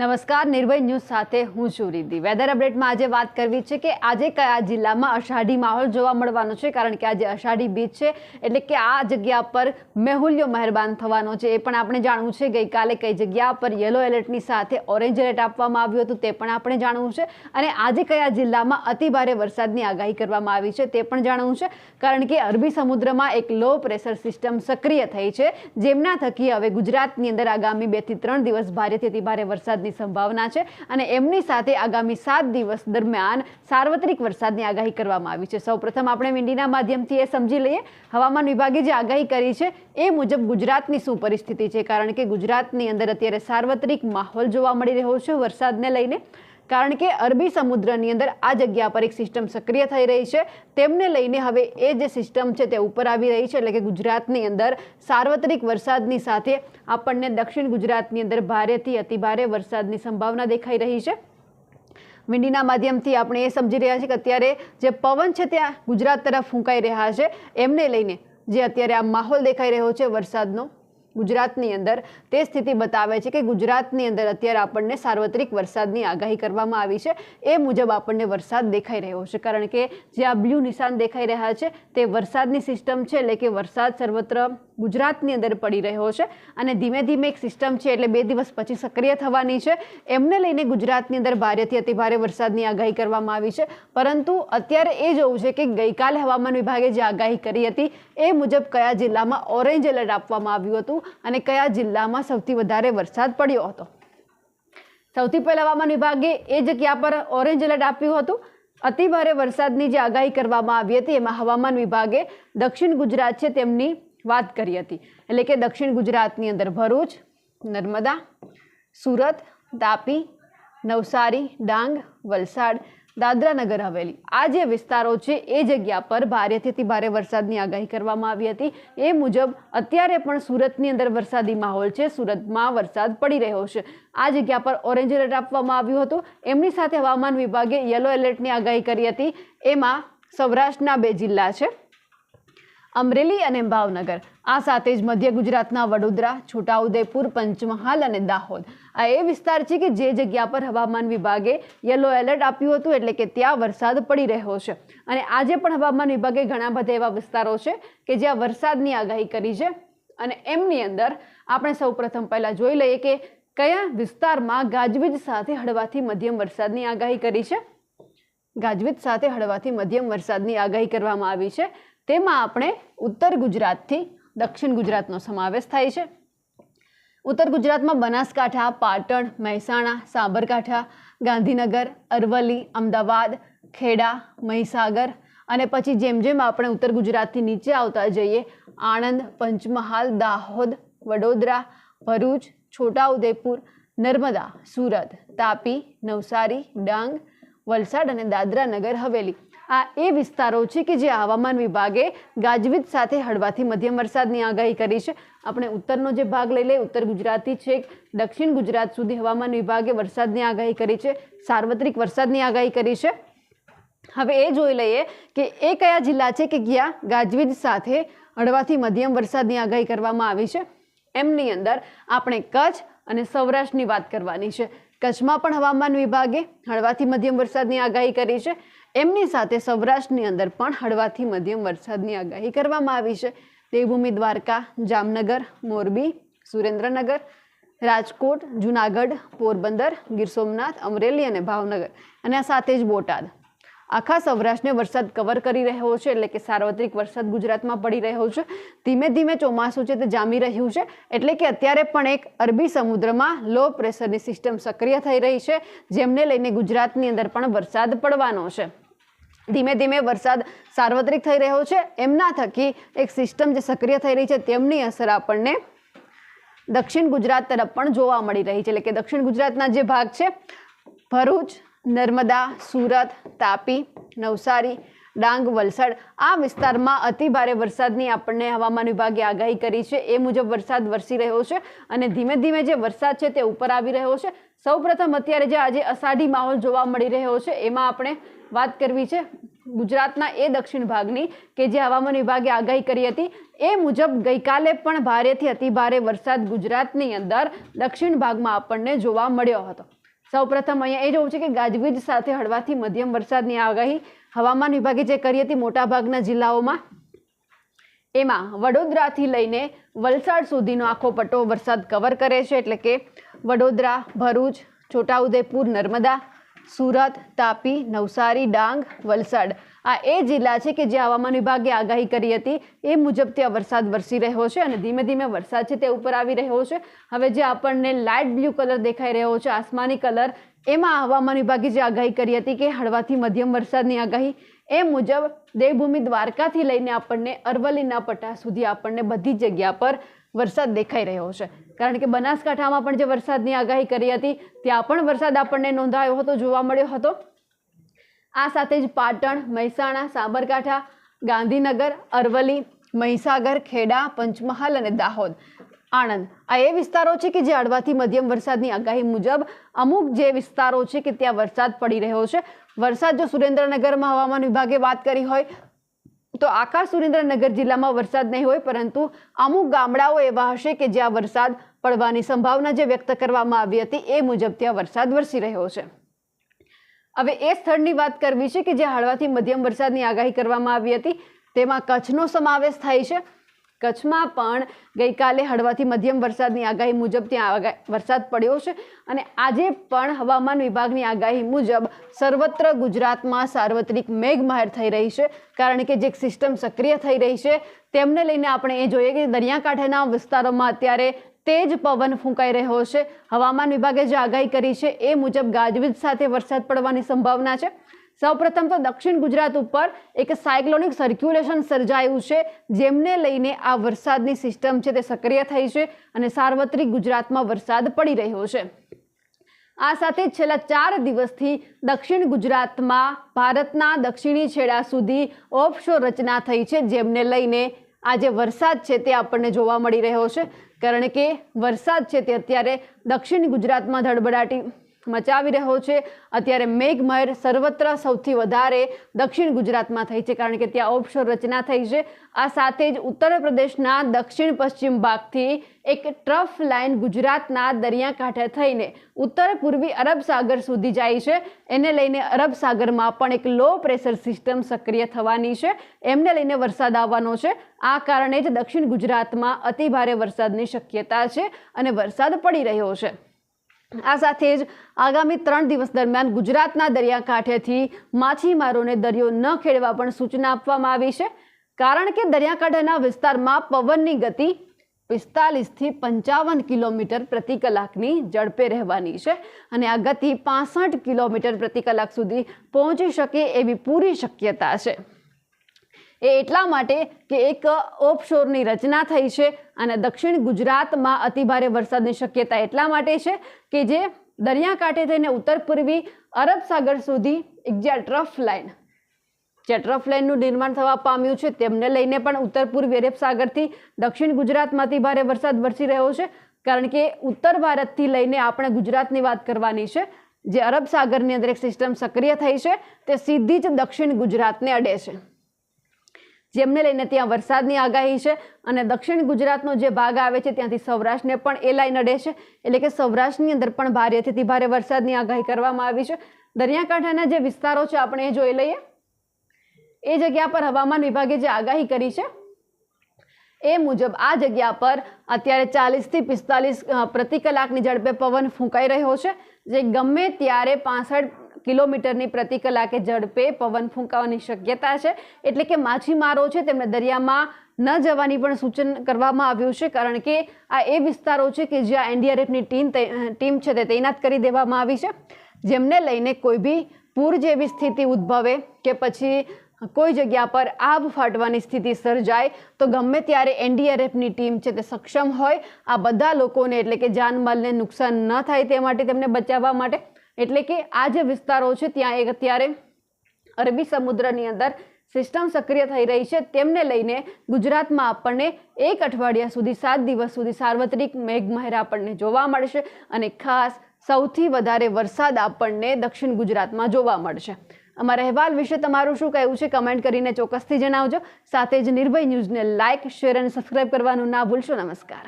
નમસ્કાર, નિર્ભય ન્યૂઝ સાથે હું છું રીધિ વેધર અપડેટમાં આજે વાત કરવી છે કે આજે કયા જિલ્લામાં અષાઢી માહોલ જોવા મળવાનો છે? કારણ કે આજે અષાઢી બીચ છે, એટલે કે આ જગ્યા પર મેહુલ્યો મહેરબાન થવાનો છે. એ પણ આપણે જાણવું છે. ગઈકાલે કઈ જગ્યા પર યલો એલર્ટની સાથે ઓરેન્જ એલર્ટ આપવામાં આવ્યું હતું તે પણ આપણે જાણવું છે. અને આજે કયા જિલ્લામાં અતિભારે વરસાદની આગાહી કરવામાં આવી છે તે પણ જાણવું છે. કારણ કે અરબી સમુદ્રમાં એક લો પ્રેશર સિસ્ટમ સક્રિય થઈ છે. જેમના થકી હવે ગુજરાતની અંદર આગામી બેથી ત્રણ દિવસ ભારેથી અતિભારે વરસાદની સંભાવના છે અને એમની સાથે આગામી સાત દિવસ દરમિયાન સાર્વત્રિક વરસાદની આગાહી કરવામાં આવી છે. સૌપ્રથમ આપણે મીંડીના માધ્યમથી એ સમજી લઈએ. હવામાન વિભાગે જે આગાહી કરી છે એ મુજબ ગુજરાતની શું પરિસ્થિતિ છે? કારણ કે ગુજરાતની અંદર અત્યારે સાર્વત્રિક માહોલ જોવા મળી રહ્યો છે વરસાદને લઈને. કારણ કે અરબી સમુદ્રની અંદર આ જગ્યા પર એક સિસ્ટમ સક્રિય થઈ રહી છે. તેમને લઈને હવે એ જે સિસ્ટમ છે તે ઉપર આવી રહી છે, એટલે કે ગુજરાતની અંદર સાર્વત્રિક વરસાદની સાથે આપણને દક્ષિણ ગુજરાતની અંદર ભારેથી અતિભારે વરસાદની સંભાવના દેખાઈ રહી છે. વિંડીના માધ્યમથી આપણે એ સમજી રહ્યા છીએ કે અત્યારે જે પવન છે ત્યાં ગુજરાત તરફ ફૂંકાઈ રહ્યા છે. એમને લઈને જે અત્યારે આ માહોલ દેખાઈ રહ્યો છે વરસાદનો ગુજરાતની અંદર તે સ્થિતિ બતાવે છે કે ગુજરાતની અંદર અત્યારે આપણને સાર્વત્રિક વરસાદની આગાહી કરવામાં આવી છે. એ મુજબ આપણને વરસાદ દેખાઈ રહ્યો છે. કારણ કે જે આ બ્લુ નિશાન દેખાઈ રહ્યા છે તે વરસાદની સિસ્ટમ છે. એટલે કે વરસાદ સર્વત્ર ગુજરાતની અંદર પડી રહ્યો છે અને ધીમે ધીમે એક સિસ્ટમ છે એટલે બે દિવસ પછી સક્રિય થવાની છે. એમને લઈને ગુજરાતની અંદર ભારેથી અતિભારે વરસાદની આગાહી કરવામાં આવી છે. પરંતુ અત્યારે એ જોવું છે કે ગઈકાલે હવામાન વિભાગે જે આગાહી કરી હતી એ મુજબ કયા જિલ્લામાં ઓરેન્જ એલર્ટ આપવામાં આવ્યું હતું અને કયા જિલ્લામાં સૌથી વધારે વરસાદ પડ્યો હતો? સૌથી પહેલા હવામાન વિભાગે એ જગ્યા પર ઓરેન્જ એલર્ટ આપ્યું હતું. અતિભારે વરસાદની જે આગાહી કરવામાં આવી હતી એમાં હવામાન વિભાગે દક્ષિણ ગુજરાત છે તેમની વાત કરી હતી. એટલે કે દક્ષિણ ગુજરાતની અંદર ભરૂચ, નર્મદા, સુરત, તાપી, નવસારી, ડાંગ, વલસાડ દાદરા નગર હવેલી. આ જે વિસ્તારો છે, એ જગ્યા પર ભારેથી ભારે વરસાદની આગાહી કરવામાં આવી હતી. એ મુજબ અત્યારે પણ સુરતની અંદર વરસાદી માહોલ છે. સુરતમાં વરસાદ પડી રહ્યો છે. આ જગ્યા પર ઓરેન્જ એલર્ટ આપવામાં આવ્યું હતું. એમની સાથે હવામાન વિભાગે યલો એલર્ટની આગાહી કરી હતી. એમાં સૌરાષ્ટ્રના બે જિલ્લા છે. અમરેલી અને ભાવનગર. આ સાથે જ મધ્ય ગુજરાતના વડોદરા, છોટાઉદેપુર, પંચમહાલ અને દાહોદ. આ એ વિસ્તાર છે કે જે જગ્યા પર હવામાન વિભાગે યલો એલર્ટ આપ્યું હતું એટલે કે ત્યાં વરસાદ પડી રહ્યો છે. અને આજે પણ હવામાન વિભાગે ઘણા બધા એવા વિસ્તારો છે કે જ્યાં વરસાદની આગાહી કરી છે. અને એમની અંદર આપણે સૌપ્રથમ પહેલાં જોઈ લઈએ કે કયા વિસ્તારમાં ગાજવીજ સાથે હળવાથી મધ્યમ વરસાદની આગાહી કરી છે. ગાજવીજ સાથે હળવાથી મધ્યમ વરસાદની આગાહી કરવામાં આવી છે. તેમાં આપણે ઉત્તર ગુજરાતથી દક્ષિણ ગુજરાતનો સમાવેશ થાય છે. ઉત્તર ગુજરાતમાં બનાસકાંઠા, પાટણ, મહેસાણા, સાબરકાંઠા, ગાંધીનગર, અરવલ્લી, અમદાવાદ, ખેડા, મહીસાગર અને પછી જેમ જેમ આપણે ઉત્તર ગુજરાતથી નીચે આવતા જઈએ, આણંદ, પંચમહાલ, દાહોદ, વડોદરા, ભરૂચ, છોટાઉદેપુર, નર્મદા, સુરત, તાપી, નવસારી, ડાંગ, વલસાડ અને દાદરા નગર હવેલી. આ એ વિસ્તારો છે કે જે હવામાન વિભાગે ગાજવીજ સાથે હળવાથી મધ્યમ વરસાદની આગાહી કરી છે. આપણે ઉત્તરનો જે ભાગ લઈ લઈએ, ઉત્તર ગુજરાતથી છેક દક્ષિણ ગુજરાત સુધી હવામાન વિભાગે વરસાદની આગાહી કરી છે, સાર્વત્રિક વરસાદની આગાહી કરી છે. હવે એ જોઈ લઈએ કે એ કયા જિલ્લા છે કે જ્યાં ગાજવીજ સાથે હળવાથી મધ્યમ વરસાદની આગાહી કરવામાં આવી છે. એમની અંદર આપણે કચ્છ અને સૌરાષ્ટ્રની વાત કરવાની છે. કચ્છમાં પણ હવામાન વિભાગે હળવાથી મધ્યમ વરસાદની આગાહી કરી છે. એમની સાથે સૌરાષ્ટ્રની અંદર પણ હળવાથી મધ્યમ વરસાદની આગાહી કરવામાં આવી છે. દેવભૂમિ, દ્વારકા, જામનગર, મોરબી, સુરેન્દ્રનગર, રાજકોટ, જુનાગઢ, પોરબંદર, ગીર સોમનાથ, અમરેલી અને ભાવનગર. અને આ સાથે જ બોટાદ. આખા સૌરાષ્ટ્રને વરસાદ કવર કરી રહ્યો છે, એટલે કે સાર્વત્રિક વરસાદ ગુજરાતમાં પડી રહ્યો છે. ધીમે ધીમે ચોમાસું છે તે જામી રહ્યું છે, એટલે કે અત્યારે પણ એક અરબી સમુદ્રમાં લો પ્રેશરની સિસ્ટમ સક્રિય થઈ રહી છે, જેમને લઈને ગુજરાતની અંદર પણ વરસાદ પડવાનો છે. ધીમે ધીમે વરસાદ સાર્વત્રિક થઈ રહ્યો છે, એમના થકી એક સિસ્ટમ જે સક્રિય થઈ રહી છે તેમની અસર આપણને દક્ષિણ ગુજરાત તરફ પણ જોવા મળી રહી છે, એટલે કે દક્ષિણ ગુજરાતના જે ભાગ છે, ભરૂચ નર્મદા, સુરત, તાપી, નવસારી, ડાંગ, વલસાડ આ વિસ્તારમાં અતિ ભારે વરસાદની આપણને હવામાન વિભાગે આગાહી કરી છે. એ મુજબ વરસાદ વરસી રહ્યો છે અને ધીમે ધીમે જે વરસાદ છે તે ઉપર આવી રહ્યો છે. સૌપ્રથમ અત્યારે જે આજે અષાઢી માહોલ જોવા મળી રહ્યો છે એમાં આપણે વાત કરવી છે ગુજરાતના એ દક્ષિણ ભાગની કે જે હવામાન વિભાગે આગાહી કરી હતી. એ મુજબ ગઈકાલે પણ ભારેથી અતિભારે વરસાદ ગુજરાતની અંદર દક્ષિણ ભાગમાં આપણને જોવા મળ્યો હતો. સૌપ્રથમ અહીંયા એ જોવું છે કે ગાજવીજ સાથે હળવાથી મધ્યમ વરસાદની આગાહી હવામાન વિભાગે જે કરી હતી મોટાભાગના જિલ્લાઓમાં, એમાં વડોદરાથી લઈને વલસાડ સુધીનો આખો પટ્ટો વરસાદ કવર કરે છે. એટલે કે વડોદરા, ભરૂચ, છોટાઉદેપુર, નર્મદા સુરત, તાપી, નવસારી, ડાંગ, વલસાડ. આ એ જિલ્લા છે કે જે હવામાન વિભાગે આગાહી કરી હતી. એ મુજબ ત્યાં વરસાદ વરસી રહ્યો છે અને ધીમે ધીમે વરસાદ છે તે ઉપર આવી રહ્યો છે. હવે જે આપણને લાઇટ બ્લુ કલર દેખાઈ રહ્યો છે, આસમાની કલર, એમાં હવામાન વિભાગે જે આગાહી કરી હતી કે હળવાથી મધ્યમ વરસાદની આગાહી. એ મુજબ દેવભૂમિ દ્વારકાથી લઈને આપણને અરવલ્લીના પટ્ટા સુધી આપણને બધી જગ્યા પર વરસાદ દેખાઈ રહ્યો છે. કારણ કે બનાસકાંઠામાં પણ જે વરસાદની આગાહી કરી હતી, ત્યાં પણ વરસાદ આપણને નોંધાયો હતો, જોવા મળ્યો હતો. આ સાથે જ પાટણ, મહેસાણા, સાબરકાંઠા, ગાંધીનગર, અરવલ્લી, મહીસાગર, ખેડા, પંચમહાલ અને દાહોદ. આણંદ. આ એ વિસ્તારો છે કે જે હળવાથી મધ્યમ વરસાદની આગાહી મુજબ અમુક જે વિસ્તારો છે કે ત્યાં વરસાદ પડી રહ્યો છે. વરસાદ જો સુરેન્દ્રનગરમાં હવામાન વિભાગે વાત કરી હોય તો આખા સુરેન્દ્રનગર જિલ્લામાં વરસાદ નહીં હોય, પરંતુ અમુક ગામડાઓ એવા હશે કે જ્યાં વરસાદ પડવાની સંભાવના જે વ્યક્ત કરવામાં આવી હતી, એ મુજબ ત્યાં વરસાદ વરસી રહ્યો છે. હવે એ સ્થળની વાત કરવી છે કે જે હળવાથી મધ્યમ વરસાદની આગાહી કરવામાં આવી હતી, તેમાં કચ્છનો સમાવેશ થાય છે. કચ્છમાં પણ ગઈકાલે હળવાથી મધ્યમ વરસાદની આગાહી મુજબ ત્યાં વરસાદ પડ્યો છે અને આજે પણ હવામાન વિભાગની આગાહી મુજબ સર્વત્ર ગુજરાતમાં સાર્વત્રિક મેઘમહેર થઈ રહી છે. કારણ કે જે સિસ્ટમ સક્રિય થઈ રહી છે, તેમને લઈને આપણે એ જોઈએ કે દરિયાકાંઠાના વિસ્તારોમાં અત્યારે તેજ પવન ફૂંકાઈ રહ્યો છે. હવામાન વિભાગે જે આગાહી કરી છે, એ મુજબ ગાજવીજ સાથે વરસાદ પડવાની સંભાવના છે. સૌપ્રથમ તો દક્ષિણ ગુજરાત ઉપર એક સાયક્લોનિક સર્ક્યુલેશન સર્જાયું છે, જેમને લઈને આ વરસાદની સિસ્ટમ છે તે સક્રિય થઈ છે અને સાર્વત્રિક ગુજરાતમાં વરસાદ પડી રહ્યો છે. આ સાથે છેલ્લા ચાર દિવસથી દક્ષિણ ગુજરાતમાં ભારતના દક્ષિણી છેડા સુધી ઓફશોર રચના થઈ છે, જેમને લઈને આ જે વરસાદ છે તે આપણને જોવા મળી રહ્યો છે. કારણ કે વરસાદ છે તે અત્યારે દક્ષિણ ગુજરાતમાં ધડબડાટી મચાવી રહ્યો છે. અત્યારે મેઘમહેર સર્વત્ર સૌથી વધારે દક્ષિણ ગુજરાતમાં થઈ છે, કારણ કે ત્યાં ઓફશોર રચના થઈ છે. આ સાથે જ ઉત્તર પ્રદેશના દક્ષિણ પશ્ચિમ ભાગથી એક ટ્રફ લાઇન ગુજરાતના દરિયાકાંઠે થઈને ઉત્તર પૂર્વી અરબ સાગર સુધી જાય છે. એને લઈને અરબ સાગરમાં પણ એક લો પ્રેશર સિસ્ટમ સક્રિય થવાની છે. એમને લઈને વરસાદ આવવાનો છે. આ કારણે જ દક્ષિણ ગુજરાતમાં અતિભારે વરસાદની શક્યતા છે અને વરસાદ પડી રહ્યો છે. આ સાથે જ આગામી ત્રણ દિવસ દરમિયાન ગુજરાતના દરિયાકાંઠેથી માછીમારોને દરિયો ન ખેડવા પણ સૂચના આપવામાં આવી છે. કારણ કે દરિયાકાંઠાના વિસ્તારમાં પવનની ગતિ પિસ્તાલીસથી પંચાવન કિલોમીટર પ્રતિ કલાકની ઝડપે રહેવાની છે અને આ ગતિ પાસઠ કિલોમીટર પ્રતિ કલાક સુધી પહોંચી શકે એવી પૂરી શક્યતા છે. એ એટલા માટે કે એક ઓફશોરની રચના થઈ છે અને દક્ષિણ ગુજરાતમાં અતિભારે વરસાદની શક્યતા એટલા માટે છે કે જે દરિયાકાંઠે થઈને ઉત્તર પૂર્વી અરબ સુધી એક જે ટ્રફ લાઇન જે ટ્રફ લાઇનનું નિર્માણ થવા પામ્યું છે તેમને લઈને પણ ઉત્તર પૂર્વી અરબ દક્ષિણ ગુજરાતમાં અતિભારે વરસાદ વરસી રહ્યો છે. કારણ કે ઉત્તર ભારતથી લઈને આપણે ગુજરાતની વાત કરવાની છે, જે અરબ સાગરની અંદર એક સિસ્ટમ સક્રિય થઈ છે, તે સીધી જ દક્ષિણ ગુજરાતને અડે છે. જેમને લઈને ત્યાં વરસાદની આગાહી છે અને દક્ષિણ ગુજરાતનો જે ભાગ આવે છે ત્યાંથી સૌરાષ્ટ્રને પણ એ લાઈન અડે છે. એટલે કે સૌરાષ્ટ્રની અંદર પણ ભારેથી ભારે વરસાદની આગાહી કરવામાં આવી છે. દરિયાકાંઠાના જે વિસ્તારો છે, આપણે એ જોઈ લઈએ. એ જગ્યા પર હવામાન વિભાગે જે આગાહી કરી છે, એ મુજબ આ જગ્યા પર અત્યારે ચાલીસથી પિસ્તાલીસ પ્રતિ કલાકની ઝડપે પવન ફૂંકાઈ રહ્યો છે. જે ગમે ત્યારે પાસઠ કિલોમીટરની પ્રતિ કલાકે ઝડપે પવન ફૂંકાવાની શક્યતા છે. એટલે કે માછીમારો છે, તેમને દરિયામાં ન જવાની પણ સૂચન કરવામાં આવ્યું છે, કારણ કે આ એ વિસ્તારો છે કે જ્યાં એનડીઆરએફની ટીમ ટીમ છે તે તૈનાત કરી દેવામાં આવી છે. જેમને લઈને કોઈ બી પૂર જેવી સ્થિતિ ઉદ્ભવે કે પછી કોઈ જગ્યા પર આબ ફાટવાની સ્થિતિ સર્જાય, તો ગમે ત્યારે એનડીઆરએફની ટીમ છે તે સક્ષમ હોય, આ બધા લોકોને એટલે કે જાનમાલને નુકસાન ન થાય તે માટે તેમને બચાવવા માટે એટલે કે આ જે વિસ્તારો છે, ત્યાં એક અત્યારે અરબી સમુદ્રની અંદર સિસ્ટમ સક્રિય થઈ રહી છે. તેમને લઈને ગુજરાતમાં આપણને એક અઠવાડિયા સુધી, સાત દિવસ સુધી સાર્વત્રિક મેઘમહેર આપણને જોવા મળશે અને ખાસ સૌથી વધારે વરસાદ આપણને દક્ષિણ ગુજરાતમાં જોવા મળશે. અમારા અહેવાલ વિશે તમારું શું કહેવું છે, કમેન્ટ કરીને ચોક્કસથી જણાવજો. સાથે જ નિર્ભય ન્યૂઝને લાઇક શેર અને સબસ્ક્રાઇબ કરવાનું ના ભૂલશો. નમસ્કાર.